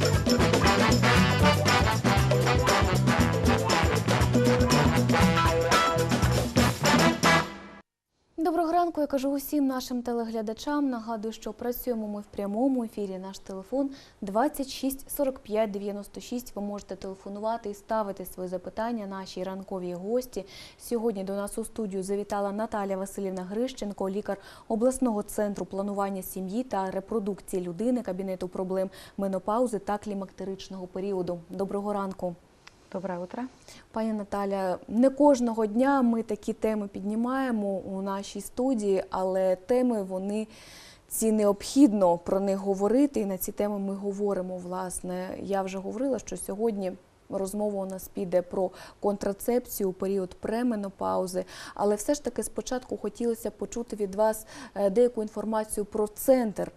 thank you ранку, я кажу усім нашим телеглядачам. Нагадую, що працюємо ми в прямому ефірі. Наш телефон 26 45 96. Ви можете телефонувати і ставити свої запитання нашій ранковій гості. Сьогодні до нас у студію завітала Наталя Васильівна Грищенко, лікар обласного центру планування сім'ї та репродукції людини, кабінету проблем менопаузи та клімактеричного періоду. Доброго ранку. Доброе утро. Пані Наталя, не кожного дня ми такі теми піднімаємо у нашій студії, але теми вони ці необхідно про них говорити. І на ці теми ми говоримо. Власне, я вже говорила, що сьогодні. Розмова у нас піде про контрацепцію у період пременопаузи, але все ж таки спочатку хотілося почути від вас е, деяку інформацію про центр.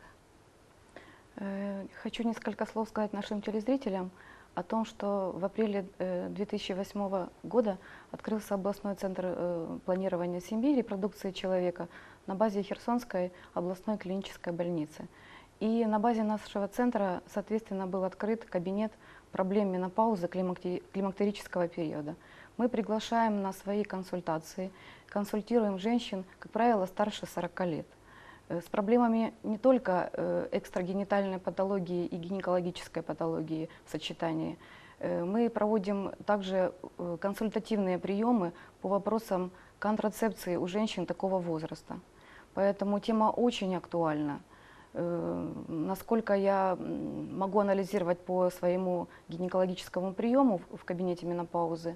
Э, Хочу несколько слов сказать нашим телезрителям о том, что в апреле э, 2008 года открылся областной центр э, планирования семьи и репродукции человека на базе Херсонской областной клинической больницы. И на базе нашего центра, соответственно, был открыт кабинет проблем менопаузы климакте- климактерического периода. Мы приглашаем на свои консультации, консультируем женщин, как правило, старше 40 лет э, с проблемами не только э, экстрагенитальной патологии и гинекологической патологии в сочетании. Э, Мы проводим также э, консультативные приемы по вопросам контрацепции у женщин такого возраста. Поэтому тема очень актуальна. Э, Насколько я могу анализировать по своему гинекологическому приему в кабинете менопаузы,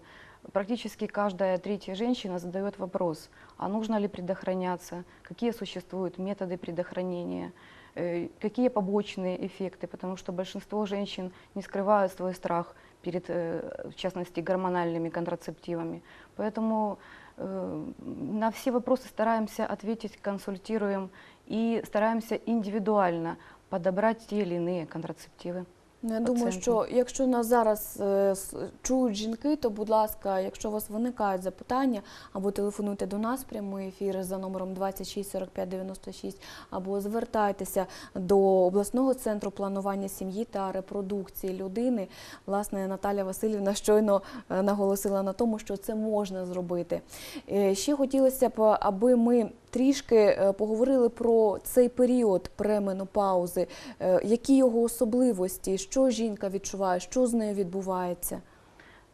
практически каждая третья женщина задает вопрос, а нужно ли предохраняться, какие существуют методы предохранения, э, какие побочные эффекты, потому что большинство женщин не скрывают свой страх перед, э, в частности, гормональными контрацептивами. Поэтому э, на все вопросы стараемся ответить, консультируем и стараемся индивидуально подобрать те или иные контрацептивы. Ну, Я думаю, що якщо нас зараз е, чують жінки, то будь ласка, якщо у вас виникають запитання, або телефонуйте до нас прямий ефір за номером 26 45 96, або звертайтеся до обласного центру планування сім'ї та репродукції людини. Власне, Наталя Васильівна щойно е, наголосила на тому, що це можна зробити. Е, Ще хотілося б, аби ми трішки е, поговорили про цей період пременопаузи, Е, які його особливості, що жінка відчуває, що з нею відбувається.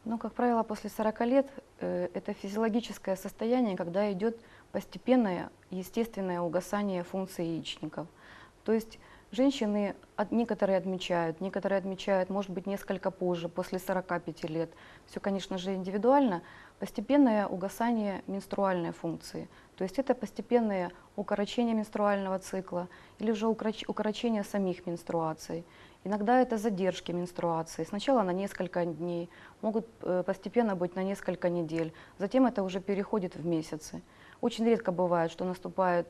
Ну, как правило, после 40 лет э, это физиологическое состояние, когда идет постепенное естественное угасание функций яичников. То есть женщины, от, некоторые отмечают, некоторые отмечают, может быть, несколько позже, после 45 лет. Все, конечно же, индивидуально. Постепенное угасание менструальной функции. То есть это постепенное укорочение менструального цикла или укроч- укорочение самих менструаций. Иногда это задержки менструации. Сначала на несколько дней, могут э, постепенно быть на несколько недель. Затем это уже переходит в месяцы. Очень редко бывает, что наступает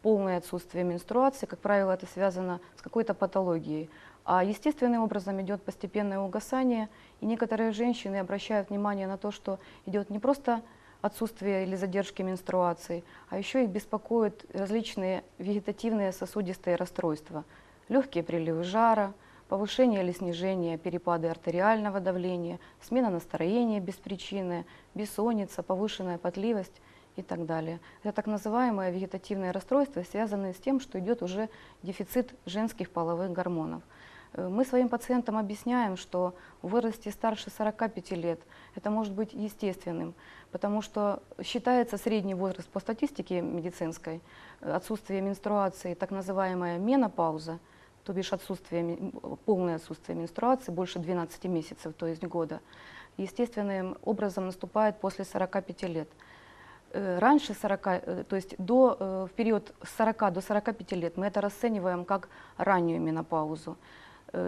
полное отсутствие менструации. Как правило, это связано с какой-то патологией. А естественным образом идет постепенное угасание. И некоторые женщины обращают внимание на то, что идет не просто отсутствие или задержки менструаций, а еще их беспокоят различные вегетативные сосудистые расстройства. Легкие приливы жара, повышение или снижение, перепады артериального давления, смена настроения без причины, бессонница, повышенная потливость и так далее. Это так называемое вегетативное расстройство, связанное с тем, что идет уже дефицит женских половых гормонов. Э, Мы своим пациентам объясняем, что в возрасте старше 45 лет это может быть естественным, потому что считается средний возраст по статистике медицинской, э, отсутствие менструации, так называемая менопауза, то бишь отсутствие, полное отсутствие менструации, больше 12 месяцев, то есть года, естественным образом наступает после 45 лет. Э, Раньше 40, э, то есть до, в период с 40 до 45 лет мы это расцениваем как раннюю менопаузу,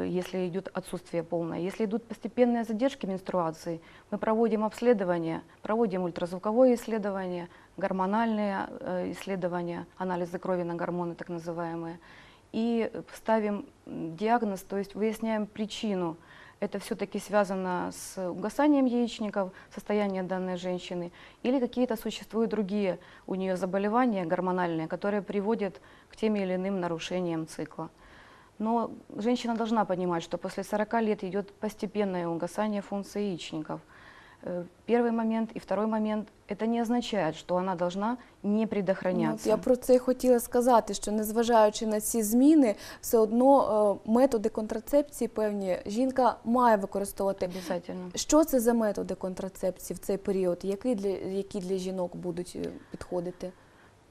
если идет отсутствие полное. Если идут постепенные задержки менструации, мы проводим обследование, проводим ультразвуковое исследование, гормональные э, исследования, анализы крови на гормоны так называемые, и ставим диагноз, то есть выясняем причину это все-таки связано с угасанием яичников, состояние данной женщины, или какие-то существуют другие у нее заболевания гормональные, которые приводят к тем или иным нарушениям цикла. Но женщина должна понимать, что после 40 лет идет постепенное угасание функций яичников. Э, Первый момент и второй момент – это не означает, что она должна не Ну, от предохраняться. я про це і хотіла сказати, що незважаючи на ці зміни, все одно е, методи контрацепції певні жінка має використовувати. Обязательно. Що це за методи контрацепції в цей період? Які для, які для жінок будуть е, підходити?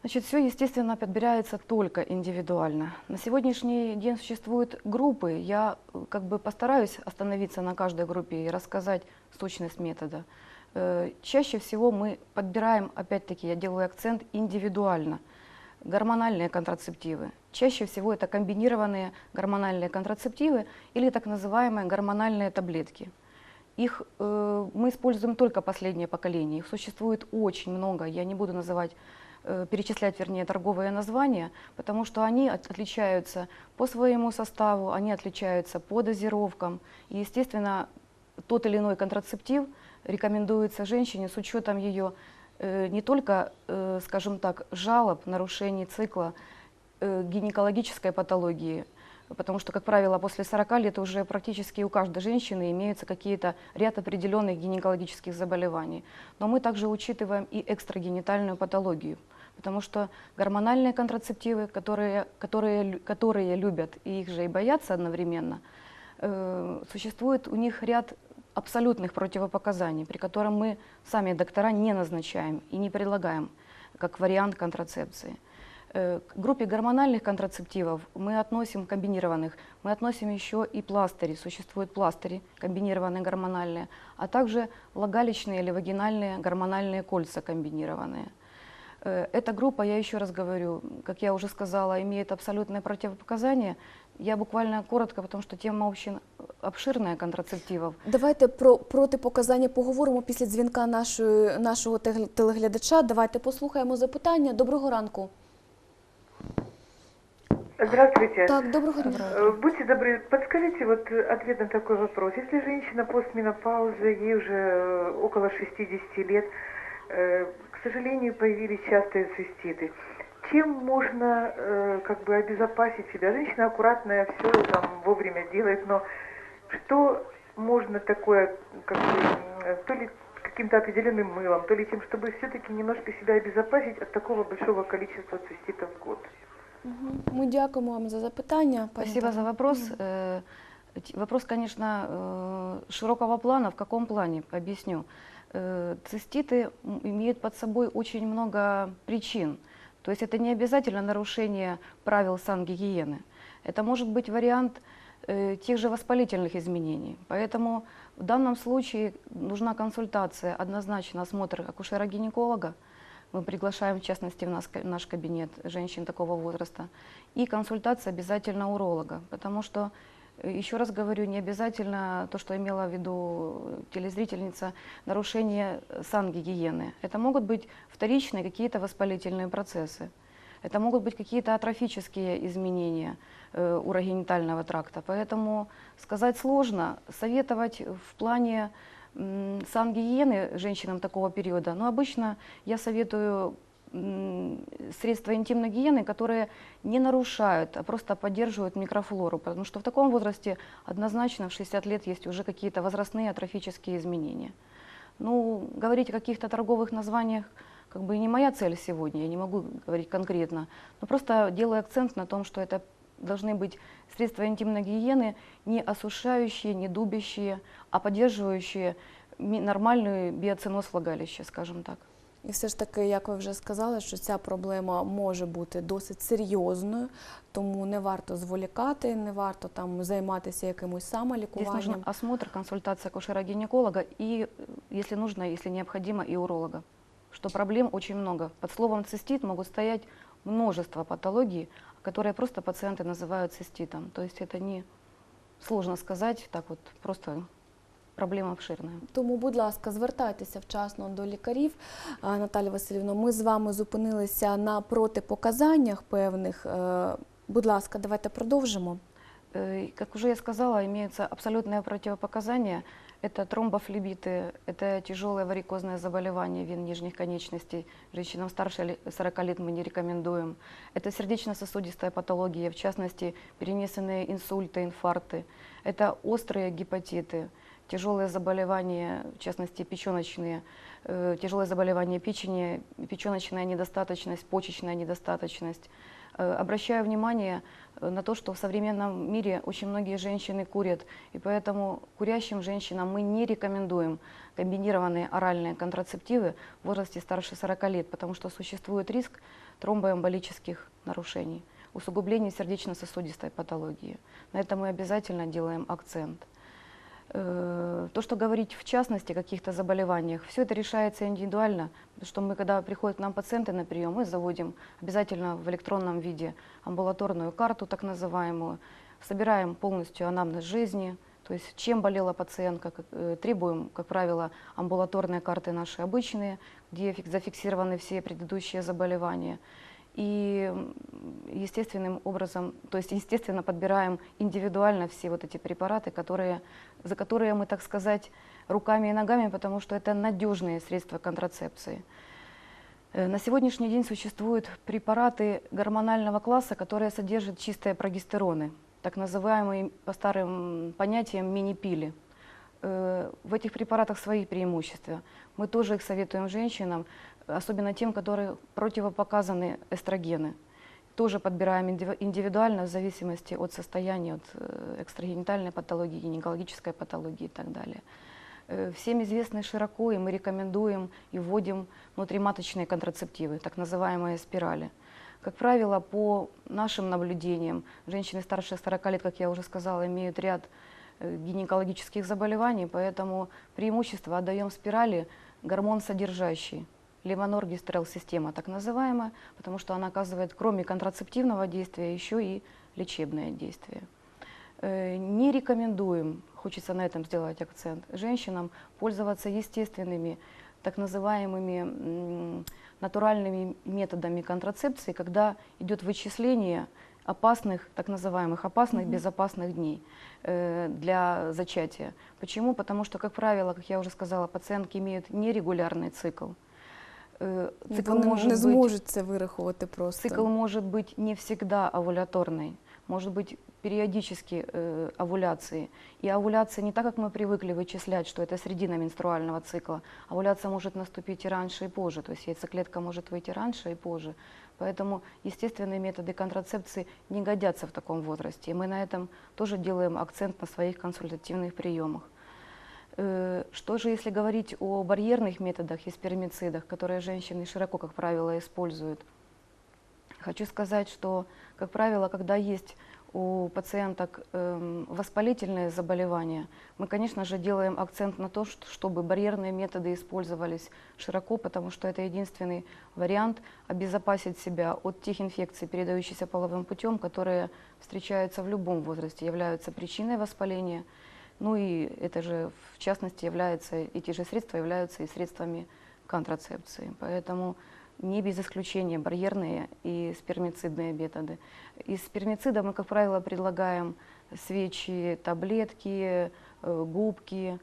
Значит, все, естественно, подбирается только индивидуально. На сегодняшний день существуют группы. Я э, как бы постараюсь остановиться на каждой группе и рассказать сущность метода. Э, Чаще всего мы подбираем, опять-таки, я делаю акцент индивидуально, гормональные контрацептивы. Чаще всего это комбинированные гормональные контрацептивы или так называемые гормональные таблетки. Их э, мы используем только последнее поколение. Их существует очень много. Я не буду называть перечислять, вернее, торговые названия, потому что они от- отличаются по своему составу, они отличаются по дозировкам. И, естественно, тот или иной контрацептив рекомендуется женщине с учетом ее э, не только, э, скажем так, жалоб, нарушений цикла, э, гинекологической патологии, потому что, как правило, после 40 лет уже практически у каждой женщины имеются какие-то ряд определенных гинекологических заболеваний. Но мы также учитываем и экстрагенитальную патологию, потому что гормональные контрацептивы, которые, которые, которые любят и их же и боятся одновременно, э, существует у них ряд абсолютных противопоказаний, при котором мы сами доктора не назначаем и не предлагаем как вариант контрацепции. Э, К группе гормональных контрацептивов мы относим комбинированных, мы относим еще и пластыри. Существуют пластыри комбинированные гормональные, а также влагалищные или вагинальные гормональные кольца комбинированные. Э, Эта группа, я еще раз говорю, как я уже сказала, имеет абсолютное противопоказание. Я буквально коротко, потому что тема очень обширная контрацептивов. Давайте про протипоказання поговоримо після дзвінка нашої, нашого тег- телеглядача. Давайте послухаємо запитання. Доброго ранку. Здравствуйте. Так, доброго дня. Э, Будьте добры, подскажите вот э, ответ на такой вопрос. Если женщина постменопаузы, ей уже э, около 60 лет, э, к сожалению, появились частые циститы, чем можно э, как бы обезопасить себя? Женщина аккуратная, все там вовремя делает, но что можно такое, как бы, м, то ли каким-то определенным мылом, то ли тем, чтобы все-таки немножко себя обезопасить от такого большого количества циститов в год? Мгм. Ми дякуємо вам за запитання. Спасибо за вопрос. Э, Вопрос, конечно, э, широкого плана. В каком плане? Объясню. Э, Циститы имеют под собой очень много причин. То есть это не обязательно нарушение правил сангигиены. Это может быть вариант э, тех же воспалительных изменений. Поэтому в данном случае нужна консультация, однозначно осмотр акушера-гинеколога. Мы приглашаем, в частности, в нас- наш кабинет женщин такого возраста. И консультация обязательно уролога, потому что, еще раз говорю, не обязательно то, что имела в виду телезрительница, нарушение сангигиены. Это могут быть вторичные какие-то воспалительные процессы. Это могут быть какие-то атрофические изменения э, урогенитального тракта. Поэтому сказать сложно. Советовать в плане м, сангигиены женщинам такого периода, но обычно я советую средства интимной гигиены, которые не нарушают, а просто поддерживают микрофлору, потому что в таком возрасте однозначно в 60 лет есть уже какие-то возрастные атрофические изменения. Ну, говорить о каких-то торговых названиях как бы не моя цель сегодня, я не могу говорить конкретно, но просто делаю акцент на том, что это должны быть средства интимной гигиены не осушающие, не дубящие, а поддерживающие нормальную биоценоз влагалища, скажем так. І все ж таки, як ви вже сказали, що ця проблема може бути досить серйозною, тому не варто зволікати, не варто там займатися якимось Здесь самолікуванням. нужен осмотр, консультация акушера-гинеколога и, э, если нужно, если необходимо, и уролога. Что проблем очень много. Под словом цистит могут стоять множество патологий, которые просто пациенты называют циститом. То есть это не сложно сказать, так вот просто проблема обширная. Тому, будь ласка, звертайтеся вчасно до лікарів. А, Наталя Васильівна, ми з вами зупинилися на протипоказаннях певних. Е, Будь ласка, давайте продовжимо. Э, и, Как уже я сказала, имеются абсолютные противопоказания. Это тромбофлебиты, это тяжелое варикозное заболевание вен нижних конечностей. Женщинам старше ли- 40 лет мы не рекомендуем. Это сердечно-сосудистая патология, в частности, перенесенные инсульты, инфаркты. Это острые гепатиты, Тяжелые заболевания, в частности, печеночные, э, тяжелое заболевание печени, печеночная недостаточность, почечная недостаточность. Э, Обращаю внимание э, на то, что в современном мире очень многие женщины курят, и поэтому курящим женщинам мы не рекомендуем комбинированные оральные контрацептивы в возрасте старше 40 лет, потому что существует риск тромбоэмболических нарушений, усугубления сердечно-сосудистой патологии. На это мы обязательно делаем акцент. Э, То, что говорить в частности о каких-то заболеваниях, все это решается индивидуально, потому что мы, когда приходят к нам пациенты на прием, мы заводим обязательно в электронном виде амбулаторную карту, так называемую, собираем полностью анамнез жизни, то есть чем болела пациентка, э, требуем, как правило, амбулаторные карты наши обычные, где фик- зафиксированы все предыдущие заболевания. И естественным образом, то есть естественно подбираем индивидуально все вот эти препараты, которые, за которые мы, так сказать, руками и ногами, потому что это надежные средства контрацепции. Э, На сегодняшний день существуют препараты гормонального класса, которые содержат чистые прогестероны, так называемые по старым понятиям мини-пили. Э, В этих препаратах свои преимущества. Мы тоже их советуем женщинам, особенно тем, которые противопоказаны эстрогены. Тоже подбираем индиви- индивидуально в зависимости от состояния, от э, экстрагенитальной патологии, гинекологической патологии и так далее. Э, Всем известны широко, и мы рекомендуем и вводим внутриматочные контрацептивы, так называемые спирали. Как правило, по нашим наблюдениям, женщины старше 40 лет, как я уже сказала, имеют ряд гинекологических заболеваний, поэтому преимущество отдаем спирали гормон содержащий, левоноргистрел система так называемая, потому что она оказывает кроме контрацептивного действия еще и лечебное действие. Э, Не рекомендуем, хочется на этом сделать акцент, женщинам пользоваться естественными, так называемыми натуральными методами контрацепции, когда идет вычисление опасных, так называемых опасных, Мгм. безопасных дней э, для зачатия. Почему? Потому что, как правило, как я уже сказала, пациентки имеют нерегулярный цикл. Э, І Цикл Вони может не быть зможуть це вирахувати просто. Цикл может быть не всегда овуляторный, может быть периодически э, овуляции. И овуляция не так, как мы привыкли вычислять, что это середина менструального цикла. Овуляция может наступить и раньше, и позже. То есть яйцеклетка может выйти раньше и позже. Поэтому естественные методы контрацепции не годятся в таком возрасте. И мы на этом тоже делаем акцент на своих консультативных приемах. Э, Что же, если говорить о барьерных методах и спермицидах, которые женщины широко, как правило, используют? Хочу сказать, что, как правило, когда есть у пациенток эм, воспалительные заболевания, мы, конечно же, делаем акцент на то, что- чтобы барьерные методы использовались широко, потому что это единственный вариант обезопасить себя от тех инфекций, передающихся половым путем, которые встречаются в любом возрасте, являются причиной воспаления. Ну и это же, в частности, является, эти же средства являются и средствами контрацепции. Поэтому не без исключения барьерные и спермицидные методы. Из спермицида мы, как правило, предлагаем свечи, таблетки, э, губки.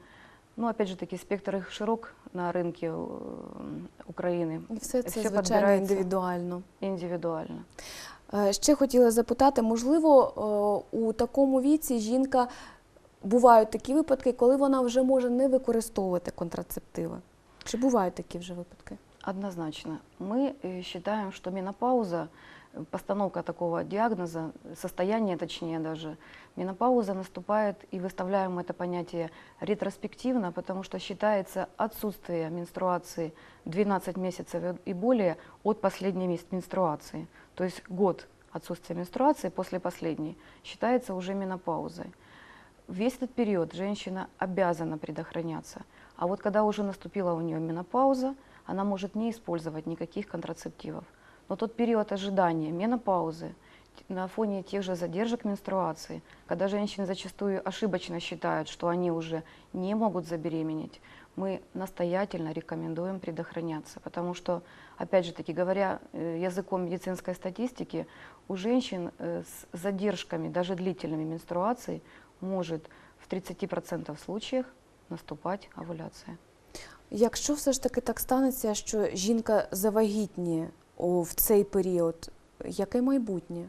Ну, опять же таки, спектр их широк на рынке э, Украины, І все це, Все звичайно, підбирається. індивідуально. индивидуально. Е, Ще хотіла запитати, можливо, е, у такому віці жінка бувають такі випадки, коли вона вже може не використовувати контрацептиви? Чи бувають такі вже випадки? Однозначно. Мы э, считаем, что менопауза, э, постановка такого диагноза, состояние точнее даже, менопауза наступает, и выставляем это понятие ретроспективно, потому что считается отсутствие менструации 12 месяцев и- более от последней менструации. То есть год отсутствия менструации после последней считается уже менопаузой. Весь этот период женщина обязана предохраняться. А вот когда уже наступила у нее менопауза, она может не использовать никаких контрацептивов. Но тот период ожидания менопаузы на фоне тех же задержек менструации, когда женщины зачастую ошибочно считают, что они уже не могут забеременеть, мы настоятельно рекомендуем предохраняться, потому что, опять же таки, говоря э, языком медицинской статистики, у женщин э, с задержками, даже длительными менструаций, может в 30% случаях наступать овуляция. Якщо все ж таки так станеться, що жінка завагітніє о, в цей період, яке майбутнє?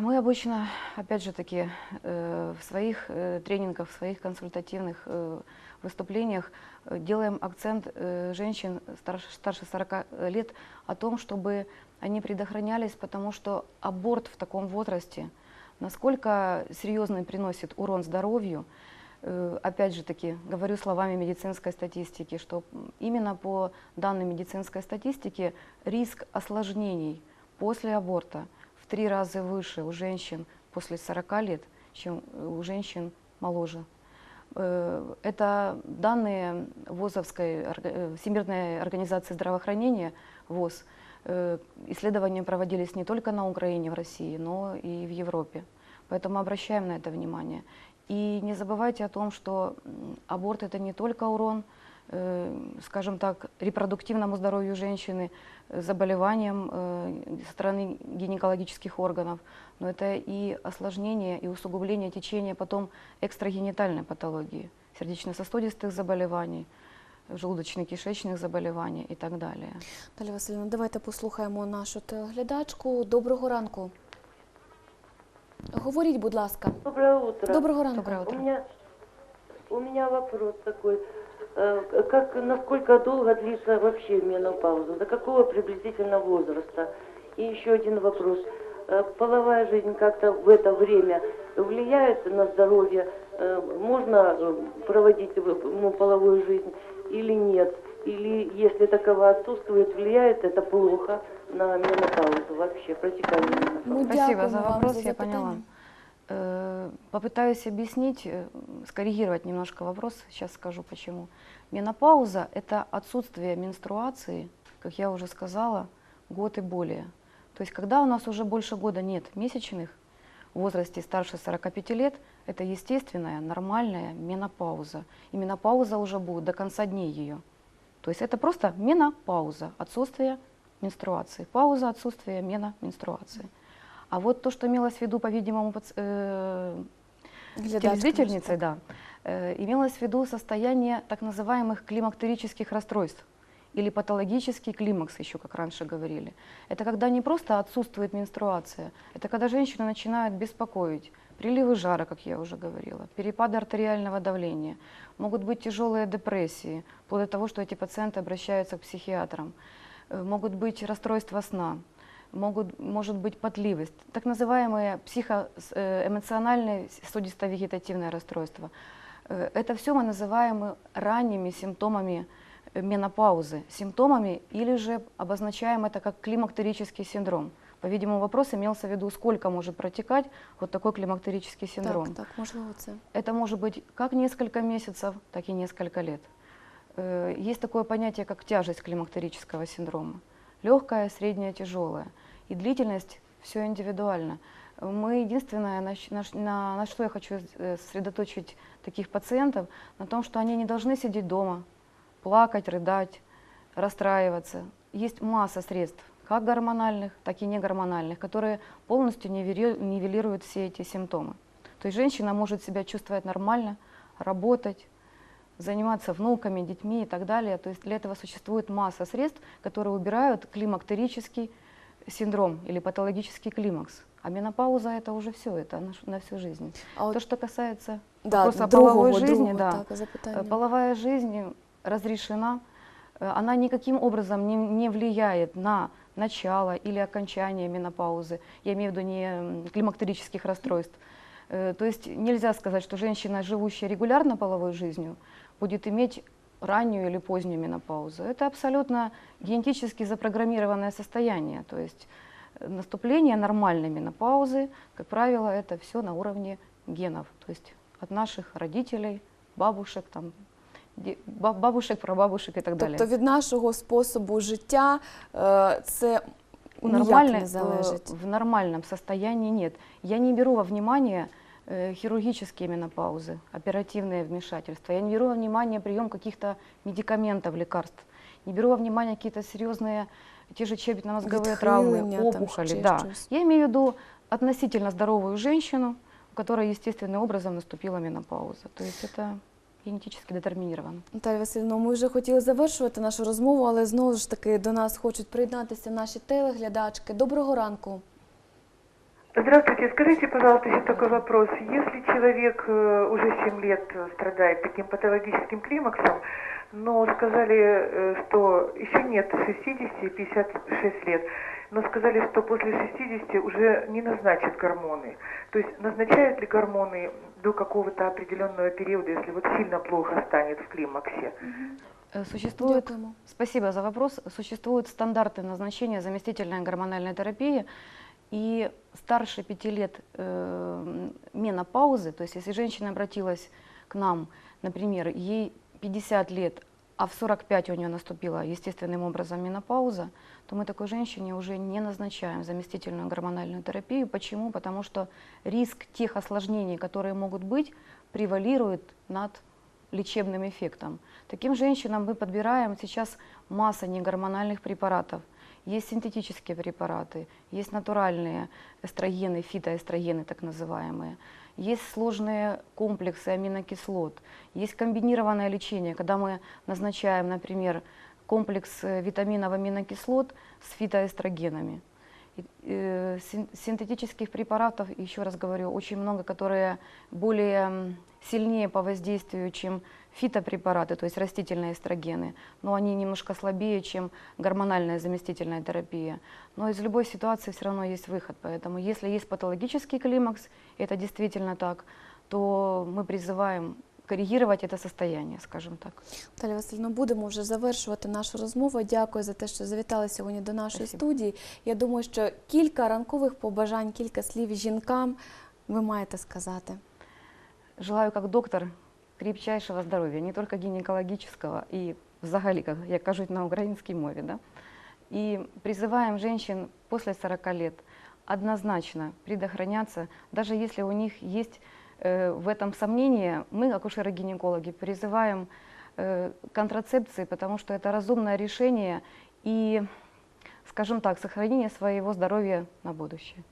Мы обычно, опять же таки, э, в своих э, тренингах, в своих консультативных э, выступлениях э, делаем акцент э, женщин старше, старше 40 лет о том, чтобы они предохранялись, потому что аборт в таком возрасте, насколько серьезный приносит урон здоровью, э, опять же таки, говорю словами медицинской статистики, что именно по данным медицинской статистики риск осложнений после аборта в три раза выше у женщин после 40 лет, чем у женщин моложе. Э, Это данные ВОЗовской, э, Всемирной организации здравоохранения, ВОЗ. Э, Исследования проводились не только на Украине, в России, но и в Европе. Поэтому обращаем на это внимание. И не забывайте о том, что м, аборт это не только урон, э, скажем так, репродуктивному здоровью женщины, э, заболеваниям э, со стороны гинекологических органов, но это и осложнение и усугубление течения потом экстрагенитальной патологии, сердечно-сосудистых заболеваний, желудочно-кишечных заболеваний и так далее. Наталя Васильівна, давайте послухаємо нашу телеглядачку. Доброго ранку. Говоріть, будь ласка. Доброе утро. Доброго ранку. Доброе утро. У меня, у меня вопрос такой. Э, Как, насколько долго длится вообще менопауза? До какого приблизительно возраста? И еще один вопрос. Э, Половая жизнь как-то в это время влияет на здоровье? Э, Можно проводить ну, половую жизнь или нет? Или если такова отсутствует, влияет это плохо на менопаузу вообще, протекание менопаузы? Ми Спасибо за вопрос, за я поняла. Э, Попытаюсь объяснить, э, скоррегировать немножко вопрос, сейчас скажу почему. Менопауза – это отсутствие менструации, как я уже сказала, год и более. То есть когда у нас уже больше года нет месячных, в возрасте старше 45 лет, это естественная, нормальная менопауза. И менопауза уже будет до конца дней ее. То есть это просто менопауза, отсутствие менструации. Пауза отсутствия мена менструации. А вот то, что имелось в виду, по-видимому, э, телезрительницей, да, э, имелось в виду состояние так называемых климактерических расстройств или патологический климакс, еще как раньше говорили. Это когда не просто отсутствует менструация, это когда женщину начинают беспокоить приливы жара, как я уже говорила, перепады артериального давления, могут быть тяжелые депрессии, вплоть до того, что эти пациенты обращаются к психиатрам, Э, могут быть расстройства сна, могут, может быть потливость, так называемые психоэмоциональные судисто-вегетативное расстройство. Э, Это все мы называем ранними симптомами э, менопаузы, симптомами или же обозначаем это как климактерический синдром. По-видимому, вопрос имелся в виду, сколько может протекать вот такой климактерический синдром. Так, так, можливо, це. Это может быть как несколько месяцев, так и несколько лет. Э, Есть такое понятие, как тяжесть климактерического синдрома. Легкая, средняя, тяжелая. И длительность все индивидуально. Мы единственное, на, на- на что я хочу э, сосредоточить таких пациентов, на том, что они не должны сидеть дома, плакать, рыдать, расстраиваться. Есть масса средств, как гормональных, так и негормональных, которые полностью нивели- нивелируют все эти симптомы. То есть женщина может себя чувствовать нормально, работать, заниматься внуками, детьми и так далее. То есть для этого существует масса средств, которые убирают климактерический синдром или патологический климакс. А менопауза это уже все, это на, на всю жизнь. А То, что касается да, вопроса другого, половой жизни, другого, да. так. Половая жизнь разрешена, э, она никаким образом не, не влияет на начало или окончание менопаузы, я имею в виду не климактерических расстройств. Э, То есть нельзя сказать, что женщина, живущая регулярно половой жизнью, будет иметь раннюю или позднюю менопаузу. Это абсолютно генетически запрограммированное состояние. То есть э, наступление нормальной менопаузы, как правило, это все на уровне генов. То есть от наших родителей, бабушек, там, бабушек, прабабушек и так далее. Тобто від нашого способу життя е, це ніяк Нормальной, не э, залежить. в нормальном состоянии нет. Я не беру во внимание э, хирургические менопаузы, оперативные вмешательства. Я не беру во внимание прием каких-то медикаментов, лекарств. Не беру во внимание какие-то серьезные, те же черепно-мозговые травмы, Відхилення, там опухоли. ще Да. щось. Я имею в виду относительно здоровую женщину, у которой естественным образом наступила менопауза. То есть это генетически детерминировано. Наталя Васильівна, ми вже хотіли завершувати нашу розмову, але знову ж таки до нас хочуть приєднатися наші телеглядачки. Доброго ранку. Здравствуйте, скажите, пожалуйста, еще такой вопрос. Если человек э, уже 7 лет э, страдает таким патологическим климаксом, но сказали, э, что еще нет 60 и 56 лет, но сказали, что после 60 уже не назначат гормоны. То есть назначают ли гормоны до какого-то определенного периода, если вот сильно плохо станет в климаксе? Э, Существует. Спасибо за вопрос. Существуют стандарты назначения заместительной гормональной терапии. И старше пяти лет э, менопаузы, то есть если женщина обратилась к нам, например, ей 50 лет, а в 45 у нее наступила естественным образом менопауза, то мы такой женщине уже не назначаем заместительную гормональную терапию. Почему? Потому что риск тех осложнений, которые могут быть, превалирует над лечебным эффектом. Таким женщинам мы подбираем сейчас масса негормональных препаратов. Есть синтетические препараты, есть натуральные эстрогены, фитоэстрогены так называемые. Есть сложные комплексы аминокислот. Есть комбинированное лечение, когда мы назначаем, например, комплекс э, витаминов аминокислот с фитоэстрогенами. Э, син- синтетических препаратов, еще раз говорю, очень много, которые более сильнее по воздействию, чем фитопрепараты, то есть растительные эстрогены, но они немножко слабее, чем гормональная заместительная терапия. Но из любой ситуации все равно есть выход, поэтому если есть патологический климакс, это действительно так, то мы призываем коррегировать это состояние, скажем так. Наталя Васильівна, будемо вже завершувати нашу розмову. Дякую за те, що завітали сьогодні до нашої Спасибо. студії. Я думаю, що кілька ранкових побажань, кілька слів жінкам ви маєте сказати. Желаю как доктор крепчайшего здоровья, не только гинекологического и взагалі, как я кажуть на українській мові. Да? И призываем женщин после 40 лет однозначно предохраняться, даже если у них есть э, в этом сомнения, мы, акушеры-гинекологи, призываем э, к контрацепции, потому что это разумное решение и, скажем так, сохранение своего здоровья на будущее.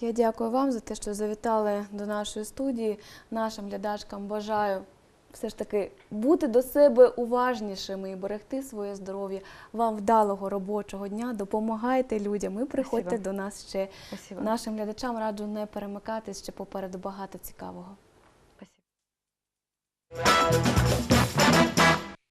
Я дякую вам за те, що завітали до нашої студії. Нашим глядачкам бажаю все ж таки бути до себе уважнішими і берегти своє здоров'я. Вам вдалого робочого дня. Допомагайте людям і приходьте Спасибо. до нас ще. Спасибо. Нашим глядачам раджу не перемикатись ще попереду багато цікавого. Спасибо.